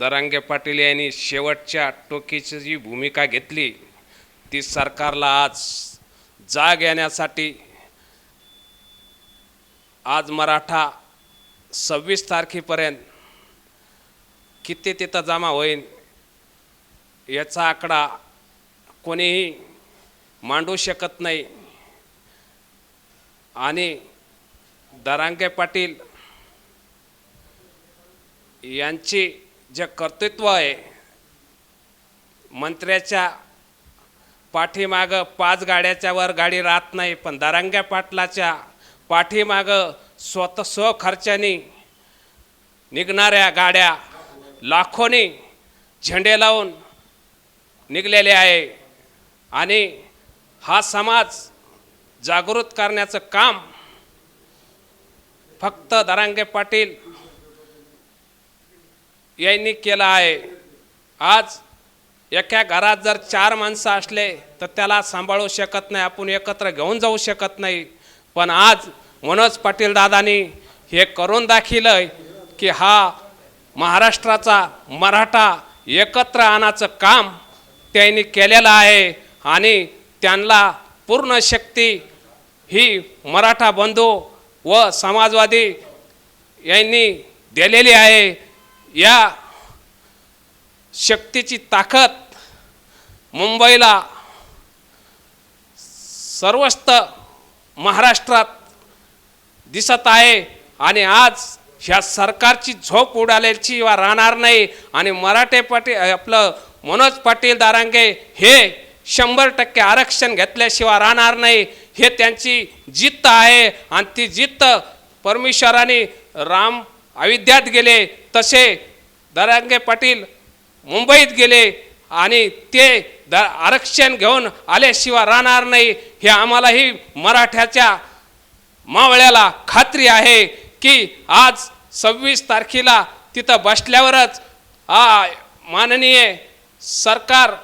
दरांगे पाटील यांनी शेवटच्या टोकीची जी भूमिका घेतली ती सरकारला आज जाग येण्यासाठी आज मराठा सव्वीस तारखेपर्यंत किती तिथं जमा होईल याचा आकडा कोणीही मांडू शकत नाही. आणि दरांगे पाटील यांची जे कर्तृत्व आहे मंत्र्याच्या पाठीमागं पाच गाड्याच्या वर गाडी राहत नाही पण दारांग्या पाटलाच्या पाठीमागं स्वतः स्वखर्चाने निघणाऱ्या गाड्या लाखोनी झेंडे लावून निघलेले आहे. आणि हा समाज जागृत करण्याचं काम फक्त दारांगे पाटील यांनी केलं आहे. आज एका घरात जर चार माणसं असले तर त्याला सांभाळू शकत नाही. आपण एकत्र घेऊन जाऊ शकत नाही. पण आज मनोज पाटील दादांनी हे करून दाखिलं की हा महाराष्ट्राचा मराठा एकत्र आणायचं काम त्यांनी केलेलं आहे आणि त्यांना पूर्ण शक्ती ही मराठा बंधू व समाजवादी यांनी दिलेली आहे. या शक्तीची ताकद मुंबईला सर्वस्त महाराष्ट्रात दिसत आहे आणि आज ह्या सरकारची झोप उडाल्याची वा राहणार नाही आणि मराठे पाटील आपलं मनोज पाटील दारांगे हे शंभर टक्के आरक्षण घेतल्याशिवाय राहणार नाही. हे त्यांची जिद्द आहे आणि ती जिद्द परमेश्वराने राम अयोध्यात गेले. तसे दारांगे पाटील मुंबईत गेले आणि ते द आरक्षण घेऊन आल्याशिवाय राहणार नाही हे आम्हालाही मराठ्याच्या मावळ्याला खात्री आहे की आज सव्वीस तारखेला तिथं बसल्यावरच आ माननीय सरकारची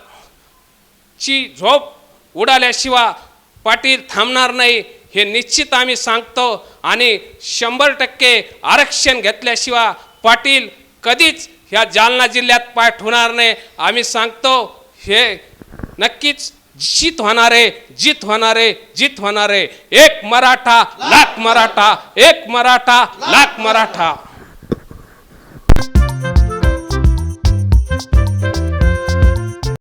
झोप उडाल्याशिवाय पाटील थांबणार नाही हे निश्चित आम्ही सांगतो आणि शंभर टक्के आरक्षण घेतल्याशिवाय पाटील कधीच ह्या जालना जिल्ह्यात पाठ होणार नाही. आम्ही सांगतो हे नक्कीच जीत होणारे जित होणारे जित होणारे एक मराठा लाख मराठा एक मराठा लाख मराठा.